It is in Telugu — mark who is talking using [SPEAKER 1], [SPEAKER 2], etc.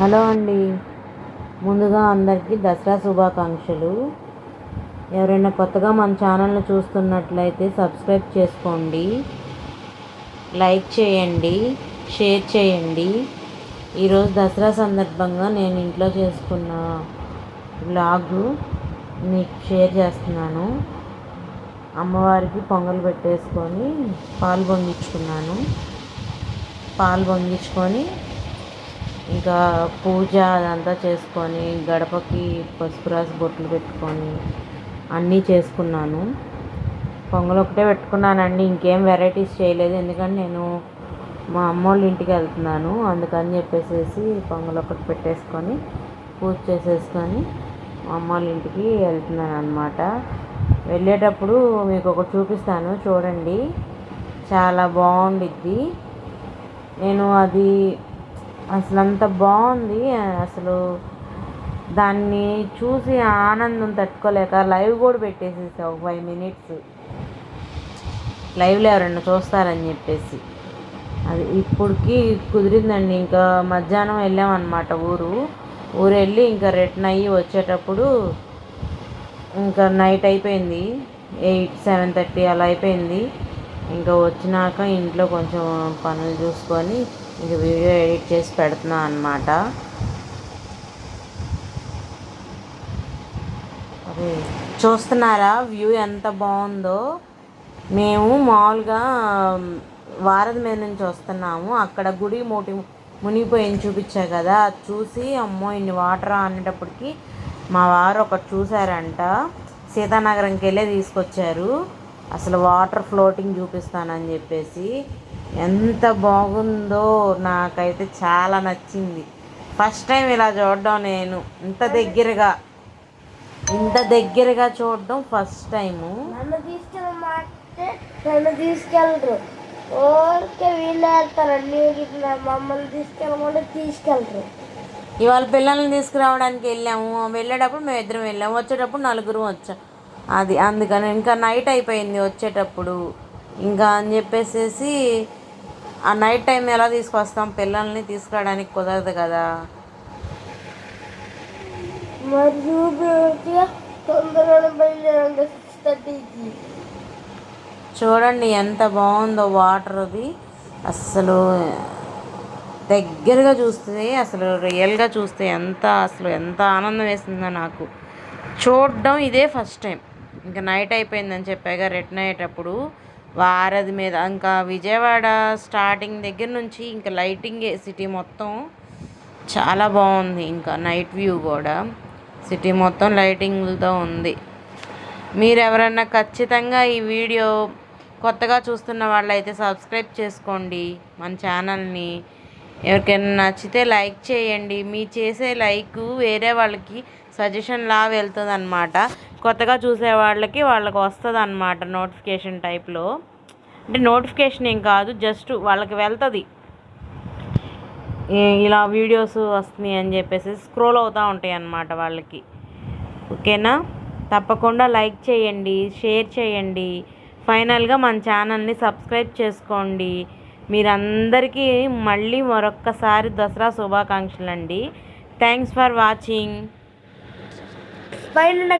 [SPEAKER 1] హలో అండి. ముందుగా అందరికీ దసరా శుభాకాంక్షలు. ఎవరైనా కొత్తగా మన ఛానల్ని చూస్తున్నట్లయితే సబ్స్క్రైబ్ చేసుకోండి. లైక్ చేయండి. షేర్ చేయండి. ఈరోజు దసరా సందర్భంగా నేను ఇంట్లో చేసుకున్న బ్లాగ్ మీకు షేర్ చేస్తున్నాను. అమ్మవారికి పొంగల్ పెట్టేసుకొని పాలు పొంగించుకున్నాను. పాలు పొంగించుకొని ఇంకా పూజ అదంతా చేసుకొని గడపకి పసుపు రాసి బొట్లు పెట్టుకొని అన్నీ చేసుకున్నాను. పొంగల్ ఒకటే పెట్టుకున్నానండి ఇంకేం వెరైటీస్ చేయలేదు. ఎందుకంటే నేను మా అమ్మ వాళ్ళ ఇంటికి వెళ్తున్నాను అందుకని చెప్పేసి పొంగల్ ఒకటి పెట్టేసుకొని పూజ చేసేసుకొని మా అమ్మ వాళ్ళ ఇంటికి వెళ్తున్నాను అనమాట వెళ్ళేటప్పుడు మీకు ఒకటి చూపిస్తాను చూడండి. చాలా బాగుండిద్ది. నేను అది అసలు అంత బాగుంది. అసలు దాన్ని చూసి ఆనందం తట్టుకోలేక లైవ్ కూడా పెట్టేసేసా ఒక ఫైవ్ మినిట్స్. లైవ్లో ఎవరన్నా చూస్తారని చెప్పేసి. అది ఇప్పటికి కుదిరిందండి. ఇంకా మధ్యాహ్నం వెళ్ళామన్నమాట ఊరు. ఊరు వెళ్ళి ఇంకా రిటర్న్ అయ్యి వచ్చేటప్పుడు ఇంకా నైట్ అయిపోయింది. ఎయిట్ సెవెన్ థర్టీ అలా అయిపోయింది. ఇంకా వచ్చినాక ఇంట్లో కొంచెం పనులు చూసుకొని ఇంక వీడియో ఎడిట్ చేసి పెడుతున్నా అనమాట అదే చూస్తున్నారా వ్యూ ఎంత బాగుందో? మేము మామూలుగా వారధి మీద నుంచి వస్తున్నాము. అక్కడ గుడి మోటి మునిగిపోయింది చూపించా కదా. అది చూసి అమ్మో ఇన్ని వాటర్ అనేటప్పటికి మా వారు ఒకటి చూసారంట సీతానగరంకి వెళ్ళే తీసుకొచ్చారు. అసలు వాటర్ ఫ్లోటింగ్ చూపిస్తానని చెప్పేసి ఎంత బాగుందో నాకైతే చాలా నచ్చింది. ఫస్ట్ టైం ఇలా చూడడం నేను. ఇంత దగ్గరగా ఇంత దగ్గరగా చూడడం ఫస్ట్ టైము.
[SPEAKER 2] నన్ను తీసుకెళ్ళరు. ఊరికే వీళ్ళు మమ్మల్ని తీసుకెళ్ళమంటే తీసుకెళ్ళరు.
[SPEAKER 1] ఇవాళ పిల్లల్ని తీసుకురావడానికి వెళ్ళాము. వెళ్ళేటప్పుడు మేము ఇద్దరం వెళ్ళాము. వచ్చేటప్పుడు నలుగురు వచ్చాం. అది అందుకని ఇంకా నైట్ అయిపోయింది వచ్చేటప్పుడు. ఇంకా అని చెప్పేసేసి ఆ నైట్ టైం ఎలా తీసుకొస్తాం? పిల్లల్ని తీసుకురావడానికి కుదరదు కదా. చూడండి ఎంత బాగుందో వాటర్ అది. అస్సలు దగ్గరగా చూస్తే అసలు రియల్గా చూస్తే ఎంత అసలు ఎంత ఆనందం వేసిందో నాకు. చూడడం ఇదే ఫస్ట్ టైం ఇంకా నైట్ అయిపోయిందని చెప్పాగా రిటర్న్ అయ్యేటప్పుడు వారధి మీద ఇంకా విజయవాడ స్టార్టింగ్ దగ్గర నుంచి ఇంకా లైటింగ్ సిటీ మొత్తం చాలా బాగుంది. ఇంకా నైట్ వ్యూ కూడా సిటీ మొత్తం లైటింగ్లతో ఉంది. మీరు ఎవరన్నా ఖచ్చితంగా ఈ వీడియో కొత్తగా చూస్తున్న వాళ్ళైతే సబ్స్క్రైబ్ చేసుకోండి మన ఛానల్ని. ఎవరికైనా నచ్చితే లైక్ చేయండి. మీ చేసే లైక్ వేరే వాళ్ళకి సజెషన్ లా వెళ్తుంది అనమాట కొత్తగా చూసే వాళ్ళకి వాళ్ళకి వస్తుంది అనమాట నోటిఫికేషన్ టైప్లో. అంటే నోటిఫికేషన్ ఏం కాదు జస్ట్ వాళ్ళకి వెళ్తుంది. ఇలా వీడియోస్ వస్తున్నాయి అని చెప్పేసి స్క్రోల్ అవుతూ ఉంటాయి అన్నమాట వాళ్ళకి. ఓకేనా? తప్పకుండా లైక్ చేయండి షేర్ చేయండి. ఫైనల్గా మన ఛానల్ని సబ్స్క్రైబ్ చేసుకోండి. మీరందరికీ మళ్ళీ మరొక్కసారి దసరా శుభాకాంక్షలు అండి థ్యాంక్స్ ఫర్ వాచింగ్.
[SPEAKER 2] పైన